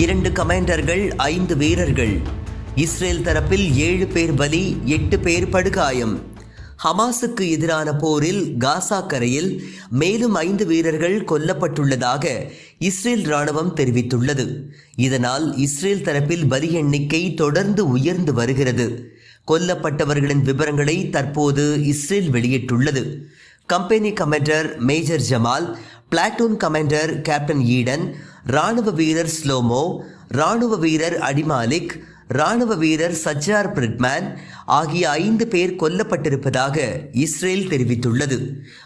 இரண்டு கமாண்டர்கள் ஐந்து வீரர்கள். இஸ்ரேல் தரப்பில் ஏழு பேர் பலி எட்டு பேர் படுகாயம். ஹமாஸுக்கு எதிரான போரில் காசா கரையில் மேலும் ஐந்து வீரர்கள் கொல்லப்பட்டுள்ளதாக இஸ்ரேல் ராணுவம் தெரிவித்துள்ளது. இதனால் இஸ்ரேல் தரப்பில் பலி எண்ணிக்கை தொடர்ந்து உயர்ந்து வருகிறது. கொல்லப்பட்டவர்களின் விவரங்களை தற்போது இஸ்ரேல் வெளியிட்டுள்ளது. Company commander major Jamal platoon commander captain Eden ராணுவ வீரர் ஸ்லோமோ ராணுவ வீரர் அடிமாலிக் ராணுவ வீரர் சஜ்ஜார் பிரிட்மேன் ஆகிய ஐந்து பேர் கொல்லப்பட்டிருப்பதாக இஸ்ரேல் தெரிவித்துள்ளது.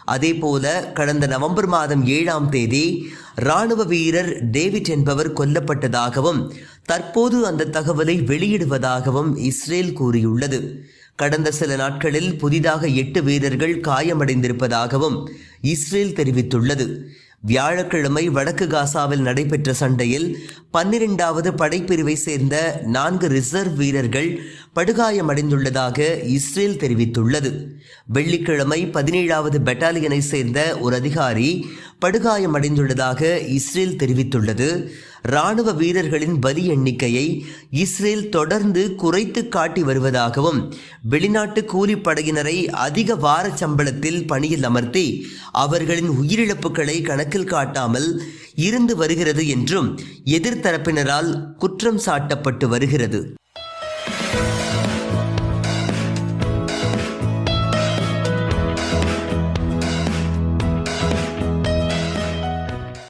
அதேபோல கடந்த நவம்பர் மாதம் ஏழாம் தேதி ராணுவ வீரர் டேவிட் என்பவர் கொல்லப்பட்டதாகவும் தற்போது அந்த தகவலை வெளியிடுவதாகவும் இஸ்ரேல் கூறியுள்ளது. கடந்த சில நாட்களில் புதிதாக எட்டு வீரர்கள் காயமடைந்திருப்பதாகவும் இஸ்ரேல் தெரிவித்துள்ளது. வியாழக்கிழமை வடக்கு காசாவில் நடைபெற்ற சண்டையில் பன்னிரெண்டாவது படைப்பிரிவை சேர்ந்த நான்கு ரிசர்வ் வீரர்கள் படுகாயமடைந்துள்ளதாக இஸ்ரேல் தெரிவித்துள்ளது. வெள்ளிக்கிழமை பதினேழாவது பெட்டாலியனை சேர்ந்த ஒரு அதிகாரி படுகாயமடைந்துள்ளதாக இஸ்ரேல் தெரிவித்துள்ளது. ராணுவ வீரர்களின் பலி எண்ணிக்கையை இஸ்ரேல் தொடர்ந்து குறைத்து காட்டி வருவதாகவும் வெளிநாட்டு கூலிப்படையினரை அதிக வார சம்பளத்தில் பணியில் அமர்த்தி அவர்களின் உயிரிழப்புகளை கணக்கில் காட்டாமல் இருந்து வருகிறது என்றும் எதிர்த்தரப்பினரால் குற்றம் சாட்டப்பட்டு வருகிறது.